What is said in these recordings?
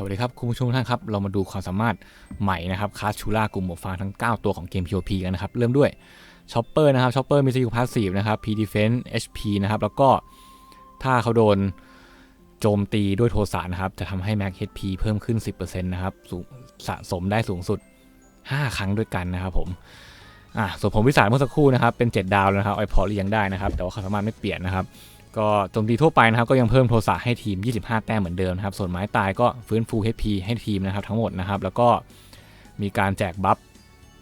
สวัสดีครับ คุณผู้ชมทุกท่านครับ เรามาดูความสามารถใหม่นะครับคาชูล่ากลุ่มหมวกฟางทั้ง 9 ตัวของเกม POP กันนะครับ เริ่มด้วยช็อปเปอร์นะครับช็อปเปอร์มีสกิลพาสซีฟนะครับ P Defense HP นะครับ แล้วก็ถ้าเขาโดนโจมตีด้วยโทสะนะครับ จะทำให้ Max HP เพิ่มขึ้น 10%นะครับสสะสมได้สูงสุด 5 ครั้งด้วยกันนะครับผมอะส่วนผมวิสารเมื่อสักครู่นะครับเป็น 7 ดาวแล้วนะครับไอพอเรียงได้นะครับ แต่ว่าความสามารถไม่เปลี่ยนนะครับ ก็โจมตีทั่วไปนะครับก็ยังเพิ่มโทสะให้ทีม 25 แต้มเหมือนเดิมนะครับ ส่วนไม้ตายก็ฟื้นฟู HP ให้ทีมนะครับทั้งหมดนะครับ แล้วก็มีการแจกบัฟ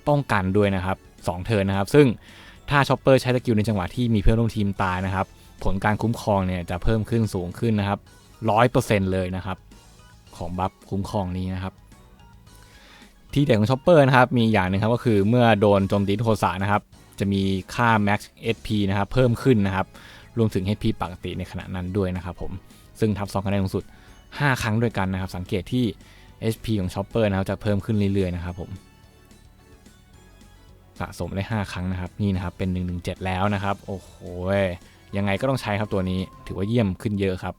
ป้องกันด้วยนะครับ2เทิร์นนะครับ ซึ่งถ้าช็อปเปอร์ใช้สกิลในจังหวะที่มีเพื่อนร่วมทีมตายนะครับ ผลการคุ้มครองเนี่ยจะเพิ่มขึ้นสูงขึ้นนะครับ100%เลยนะครับ ของบัฟคุ้มครองนี้นะครับ ที่เด่นของช็อปเปอร์นะครับมีอย่างหนึ่งครับก็คือเมื่อโดนโจมตีโทสะนะครับจะมีค่า max HP นะครับเพิ่มขึ้นนะครับ รวมถึง HP ปกติในขณะนั้นด้วยนะครับผม ซึ่งทับ2คะแนนสูงสุด 5 ครั้งด้วยกันนะครับ สังเกตที่ HP ของ Chopper นะครับจะเพิ่มขึ้นเรื่อยๆนะครับผม สะสมได้ 5 ครั้งนะครับ นี่นะครับเป็น 117 แล้วนะครับ โอ้โห ยังไงก็ต้องใช้ครับตัวนี้ ถือว่าเยี่ยมขึ้นเยอะครับ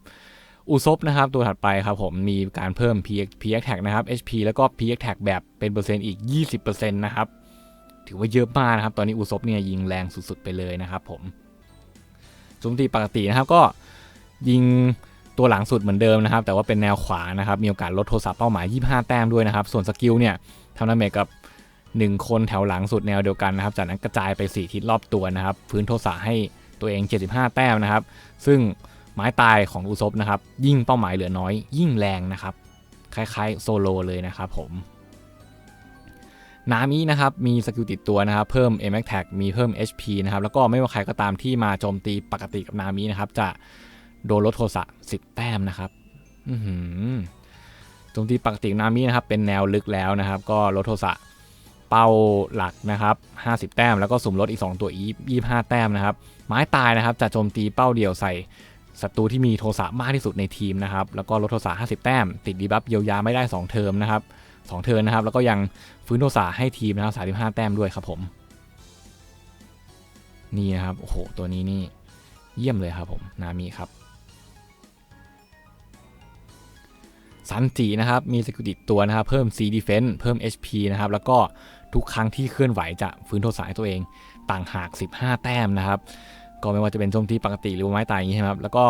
อุซบนะครับตัวถัดไปครับผมมีการเพิ่ม PX PX tag นะครับ HP แล้วก็ PX tag แบบเป็นเปอร์เซ็นต์อีก 20%นะครับ ถือว่าเยอะมากนะครับ ตอนนี้อุซบเนี่ยยิงแรงสุดๆไปเลยนะครับผม มตีปกตินะครับก็ยิงตัวหลังสุดเหมือนเดิมนะครับ แต่ว่าเป็นแนวขวานะครับ มีโอกาสลดโทรศัพท์เป้าหมาย 25 แต้มด้วยนะครับ ส่วนสกิลเนี่ยทำดาเมจกับ 1 คนแถวหลังสุดแนวเดียวกันนะครับ จากนั้นกระจายไป 4 ทิศรอบตัวนะครับฟื้นโทรศัพท์ให้ตัวเอง 75 แต้มนะครับ ซึ่งไม้ตายของอุซบนะครับ ยิ่งเป้าหมายเหลือน้อย ยิ่งแรงนะครับ คล้ายๆโซโลเลยนะครับผม นามินะครับมีสกิลติดตัวนะครับเพิ่ม m x tag มีเพิ่ม HP นะครับแล้วก็ไม่ว่าใครก็ตามที่มาโจมตีปกติกับนามินะครับจะโดนลดโทสะ10 แต้มนะครับโจมตีปกตินามินะครับเป็นแนวลึกแล้วนะครับ ก็ลดโทสะเป้าหลักนะครับ 50 แต้ม แล้วก็สุ่มลดอีก 2 ตัวอี25แต้มนะครับ ไม้ตายนะครับจะโจมตีเป้าเดียวใส่ศัตรูที่มีโทสะมากที่สุดในทีมนะครับ แล้วก็ลดโทสะ50 แต้ม ติดดีบัฟเยียวยาไม่ได้ 2 เทอมนะครับ 2 เทิร์นนะครับ แล้วก็ยังฟื้นโทสะให้ทีมนะครับ35 แต้มด้วยครับผม นี่นะครับ โอ้โห ตัวนี้นี่เยี่ยมเลยครับผม นามีครับซันจินะครับ มีสกิลติดตัวนะครับ เพิ่ม C defense เพิ่ม HP นะครับ แล้วก็ทุกครั้งที่เคลื่อนไหวจะฟื้นโทสะให้ตัวเอง ต่างหาก 15 แต้มนะครับ ก็ไม่ว่าจะเป็นโจมตีปกติหรือว่าไม้ตายอย่างนี้ใช่ไหมครับ แล้วก็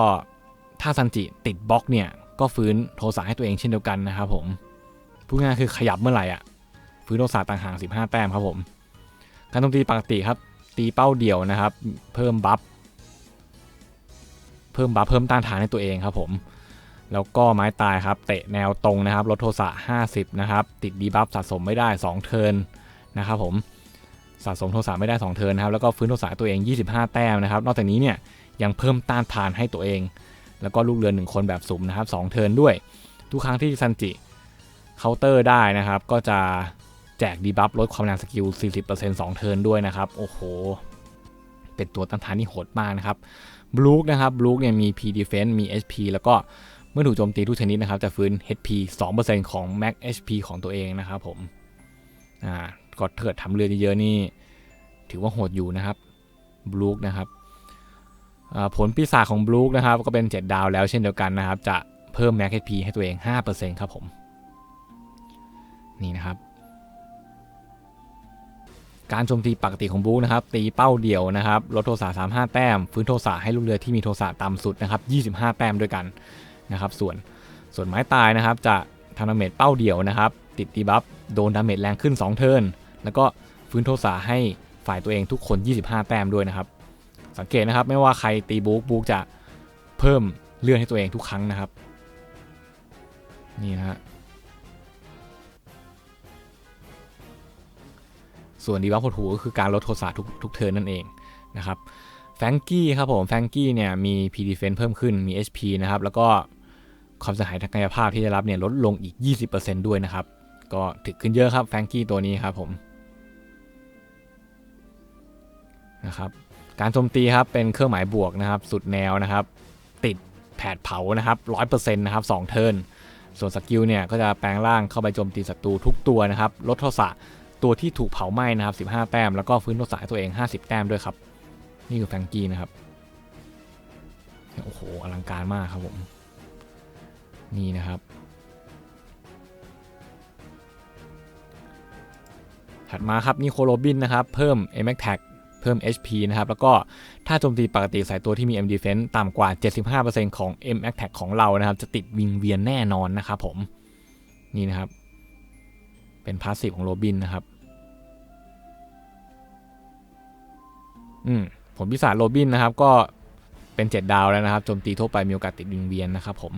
ถ้าซันจิติดบล็อกเนี่ย ก็ฟื้นโทสะให้ตัวเองเช่นเดียวกันนะครับผม พูดง่ายคือขยับเมื่อไหร่อะฟื้นโทสะต่างหาก15 แต้มครับผม การโจมตีปกติครับ ตีเป้าเดี่ยวนะครับ เพิ่มบัฟ เพิ่มบัฟเพิ่มต้านทานให้ตัวเองครับผม แล้วก็ไม้ตายครับ เตะแนวตรงนะครับ ลดโทสะ 50 นะครับ ติดดีบัฟสะสมไม่ได้ 2 เทิร์นนะครับผม สะสมโทสะไม่ได้ 2 เทิร์นนะครับ แล้วก็ฟื้นโทสะตัวเอง 25 แต้มนะครับ นอกจากนี้เนี่ยยังเพิ่มต้านทานให้ตัวเอง แล้วก็ลูกเรือ 1 คนแบบสุ่มนะครับ 2 เทิร์นด้วย ทุกครั้งที่ซันจิ เคาน์เตอร์ได้นะครับ ก็จะแจกดีบัฟลดความแรงสกิล 40% 2 เทิร์นด้วยนะครับ โอ้โห เป็นตัวต้านทานที่โหดมากนะครับบลูกนะครับบลูกเนี่ยมี P defense มี HP แล้วก็เมื่อถูกโจมตีทุกชนิดนะครับ จะฟื้น HP 2%ของ max HP ของตัวเองนะครับผม อ่าก็เถิดทำเรือเยอะๆนี่ ถือว่าโหดอยู่นะครับบลูกนะครับผลปีศาจของบลูกนะครับ ก็เป็น 7 ดาวแล้วเช่นเดียวกันนะครับ จะเพิ่ม max HP ให้ตัวเอง 5%ครับผม นี่นะครับ การโจมตีปกติของบลูนะครับ ตีเป้าเดี่ยวนะครับลดโทสะ35 แต้ม ฟื้นโทสะให้ลูกเรือที่มีโทสะต่ำสุดนะครับ 25 แต้มด้วยกันนะครับ ส่วนส่วนไม้ตายนะครับ จะทำดาเมจเป้าเดี่ยวนะครับ ติดดีบัฟโดนดาเมจแรงขึ้น 2 เทิร์นแล้วก็ฟื้นโทสะให้ฝ่ายตัวเองทุกคน 25 แต้มด้วยนะครับ สังเกตนะครับไม่ว่าใครตีบุ๊กบุ๊กจะเพิ่มเลื่อดให้ตัวเองทุกครั้งนะครับ นี่นะฮะ ส่วนดีบัฟโหดหูก็คือการลดโทสะทุกทุกเทิร์นนั่นเองนะครับแฟงกี้ครับผมแฟงกี้เนี่ยมี P defense เพิ่มขึ้นมี HP นะครับ แล้วก็ความเสียหายทางกายภาพที่ได้รับเนี่ยลดลงอีก 20%ด้วยนะครับ ก็ถึกขึ้นเยอะครับแฟงกี้ตัวนี้ครับผมนะครับการโจมตีครับเป็นเครื่องหมายบวกนะครับ สุดแนวนะครับ ติดแผดเผานะครับ100%นะครับ2เทิร์นส่วนสกิลเนี่ยก็จะแปลงร่างเข้าไปโจมตีศัตรูทุกตัวนะครับ ลดโทสะ ตัวที่ถูกเผาไหม้นะครับ 15 แต้ม แล้วก็ฟื้นตัวสายตัวเอง 50 แต้มด้วยครับ นี่คือแฟงกี้นะครับ โอ้โห อลังการมากครับผม นี่นะครับ ถัดมาครับนี่โคโรบินนะครับ เพิ่ม a m a c t a c เพิ่ม HP นะครับ แล้วก็ถ้าโจมตีปกติใส่ตัวที่มี M Defense ต่ำกว่า 75%ของ M Attack ของเรานะครับ จะติดวิงเวียนแน่นอนนะครับผม นี่นะครับ เป็นพาสซีฟของโรบินนะครับ อืมผลพิศาจโรบินนะครับ ก็เป็น 7 ดาวแล้วนะครับโจมตีทั่วไปมีโอกาสติดวิงเวียนนะครับผม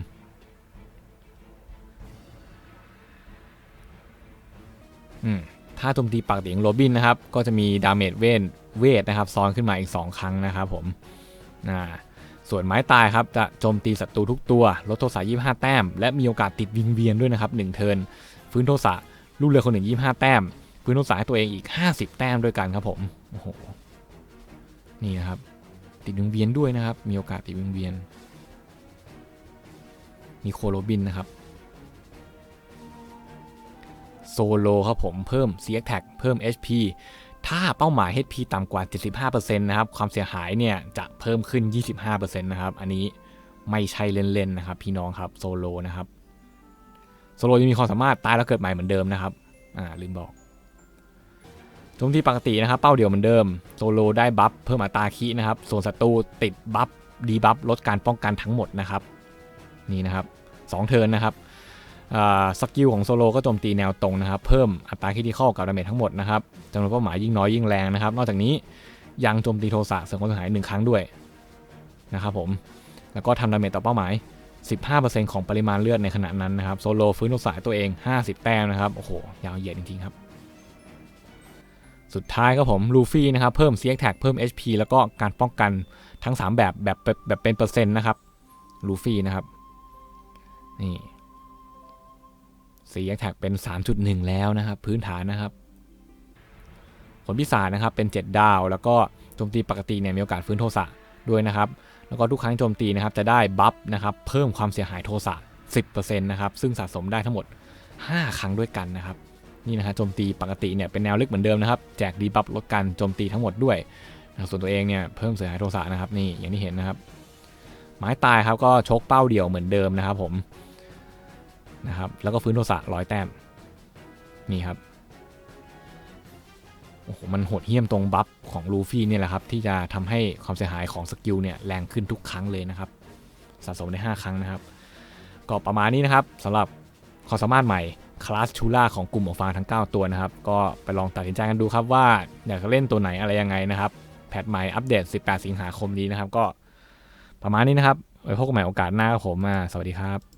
อืมถ้าโจมตีปกติของโรบินนะครับ ก็จะมีดาเมจเวนเวทนะครับซ้อนขึ้นมาอีก 2 ครั้งนะครับผมอ่าส่วนไม้ตายครับจะโจมตีศัตรูทุกตัว ลดโทสะ25 แต้ม และมีโอกาสติดวิงเวียนด้วยนะครับ 1 เทินฟื้นโทสะ ลูกเรือคนหนึ่ง25แต้มฟื้นโทสะให้ตัวเองอีก50แต้มด้วยกันครับผมโอ้โหนี่นะครับ ติดวิงเวียนด้วยนะครับ มีโอกาสติดวิงเวียน มีโคโรบินนะครับโซโลครับผมเพิ่ม c x t a g เพิ่ม HP ถ้าเป้าหมาย HP ต่ำกว่า 75%นะครับ ความเสียหายเนี่ยจะเพิ่มขึ้น 25%นะครับ อันนี้ไม่ใช่เล่นๆนะครับ พี่น้องครับโซโลนะครับ โซโลยังมีความสามารถตายแล้วเกิดใหม่เหมือนเดิมนะครับ อ่าลืมบอกโจมตีปกตินะครับ เป้าเดียวเหมือนเดิม โซโลได้บัฟเพิ่มอัตราคีนะครับ ส่วนศัตรูติดบัฟดีบัฟลดการป้องกันทั้งหมดนะครับ นี่นะครับ2เทิร์นนะครับสกิลของโซโลก็โจมตีแนวตรงนะครับ เพิ่มอัตราคิติคอลกับดาเมจทั้งหมดนะครับจำนวนเป้าหมายยิ่งน้อยยิ่งแรงนะครับ นอกจากนี้ยังโจมตีโทสะเสริมความเสียหายหนึ่งครั้งด้วยนะครับผม แล้วก็ทำดาเมจต่อเป้าหมาย 15%ของปริมาณเลือดในขณะนั้นนะครับโซโลฟื้นโทสะตัวเอง 50 แต้มนะครับโอ้โหยาวเหยียดจริงๆครับ สุดท้ายครับผมลูฟี่นะครับเพิ่ม c x t a g เพิ่ม HP แล้วก็การป้องกันทั้ง 3 แบบแบบแบบเป็นเปอร์เซ็นต์นะครับลูฟี่นะครับนี่สีแท็กเป็น 3.1 แล้วนะครับ พื้นฐานนะครับ ผลพิศาจนะครับเป็น 7 ดาว แล้วก็โจมตีปกติเนี่ยมีโอกาสฟื้นโทสะ ด้วยนะครับ แล้วก็ทุกครั้งโจมตีนะครับจะได้บัฟนะครับเพิ่มความเสียหายโทสะ10%นะครับซึ่งสะสมได้ทั้งหมด 5 ครั้งด้วยกันนะครับนี่นะฮะโจมตีปกติเนี่ยเป็นแนวลึกเหมือนเดิมนะครับแจกดีบัฟลดการโจมตีทั้งหมดด้วยส่วนตัวเองเนี่ยเพิ่มเสียหายโทสะนะครับนี่อย่างที่เห็นนะครับ ไม้ตายครับก็ชกเป้าเดี่ยวเหมือนเดิมนะครับผมนะครับแล้วก็ฟื้นโทสะร้อยแต้มนี่ครับ โอ้โหมันโหดเหี้ยมตรงบัฟของลูฟี่เนี่ยแหละครับ ที่จะทำให้ความเสียหายของสกิลเนี่ยแรงขึ้นทุกครั้งเลยนะครับ สะสมได้ 5 ครั้งนะครับ ก็ประมาณนี้นะครับสำหรับความสามารถใหม่คลาสชูล่าของกลุ่มหมวกฟางทั้ง 9 ตัวนะครับ ก็ไปลองตัดสินใจกันดูครับว่าอยากจะเล่นตัวไหนอะไรยังไงนะครับ แพทใหม่อัปเดต 18 สิงหาคมนี้นะครับ ก็ประมาณนี้นะครับไว้พบกันใหม่โอกาสหน้าครับผมสวัสดีครับ